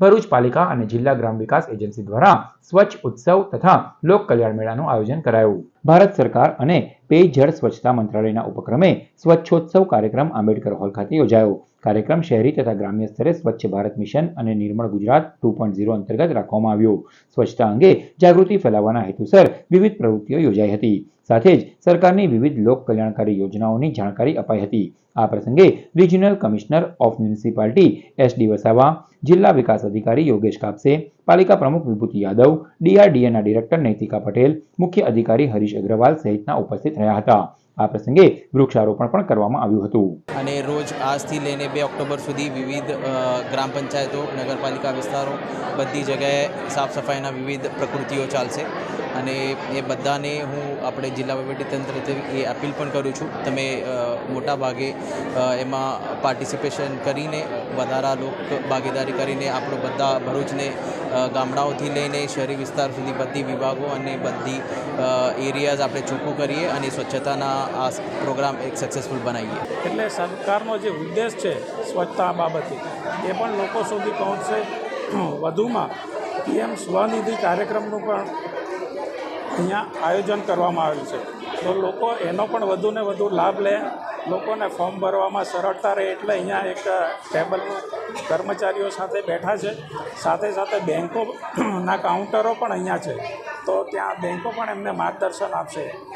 ભરૂચ પાલિકા અને જિલ્લા ગ્રામ વિકાસ એજન્સી દ્વારા સ્વચ્છ ઉત્સવ તથા લોક કલ્યાણ મેળાનું આયોજન કરાયું. ભારત સરકાર અને પેયજળ સ્વચ્છતા મંત્રાલયના ઉપક્રમે સ્વચ્છોત્સવ કાર્યક્રમ આંબેડકર હોલ ખાતે યોજાયો. કાર્યક્રમ શહેરી તથા ગ્રામ્ય સ્તરે સ્વચ્છ ભારત મિશન અને નિર્મળ ગુજરાત ટુ અંતર્ગત રાખવામાં આવ્યો. સ્વચ્છતા અંગે જાગૃતિ ફેલાવવાના હેતુસર વિવિધ પ્રવૃત્તિઓ યોજાઈ હતી. સાથે જ સરકારની વિવિધ લોક કલ્યાણકારી યોજનાઓની જાણકારી અપાઈ હતી. આ પ્રસંગે regional commissioner of municipality S D Vasava, જિલ્લા વિકાસ અધિકારી યોગેશ કાપસે, પાલિકા પ્રમુખ વિભૂતિ યાદવ, ડીઆરડીએના ડિરેક્ટર નૈતિકા પટેલ, મુખ્ય અધિકારી હરીશ અગ્રવાલ સહિતના ઉપસ્થિત રહ્યા હતા. આ પ્રસંગે વૃક્ષારોપણ પણ કરવામાં આવ્યું હતું. અને રોજ આજથી લઈને બે ઓક્ટોબર સુધી વિવિધ ગ્રામ પંચાયતો, નગરપાલિકા વિસ્તારો બધી જગ્યાએ સાફ સફાઈના વિવિધ પ્રકૃતિઓ ચાલશે. અને એ બધાને હું આપણે જિલ્લા વહીવટીતંત્રથી એ અપીલ પણ કરું છું. તમે મોટા ભાગે એમાં પાર્ટિસિપેશન કરીને, વધારા લોક ભાગીદારી કરીને આપણો બધા ભરૂચને ગામડાઓથી લઈને શહેરી વિસ્તાર સુધી બધી વિભાગો અને બધી એરિયાઝ આપણે ચોખ્ખું કરીએ અને સ્વચ્છતાના આ પ્રોગ્રામ એક સક્સેસફુલ બનાવીએ. એટલે સરકારનો જે ઉદ્દેશ છે સ્વચ્છતા બાબતે, એ પણ લોકો સુધી પહોંચશે. વધુમાં પીએમ સ્વનિધિ કાર્યક્રમનું પણ અહીંયા આયોજન કરવામાં આવ્યું છે. તો લોકો એનો પણ વધુને વધુ લાભ લે, લોકોને ફોર્મ ભરવામાં સરળતા રહે એટલે અહીંયા એક ટેબલ કર્મચારીઓ સાથે બેઠા છે. સાથે સાથે બેંકોના કાઉન્ટરો પણ અહીંયા છે. તો ત્યાં બેન્કો પણ એમને માર્ગદર્શન આપશે.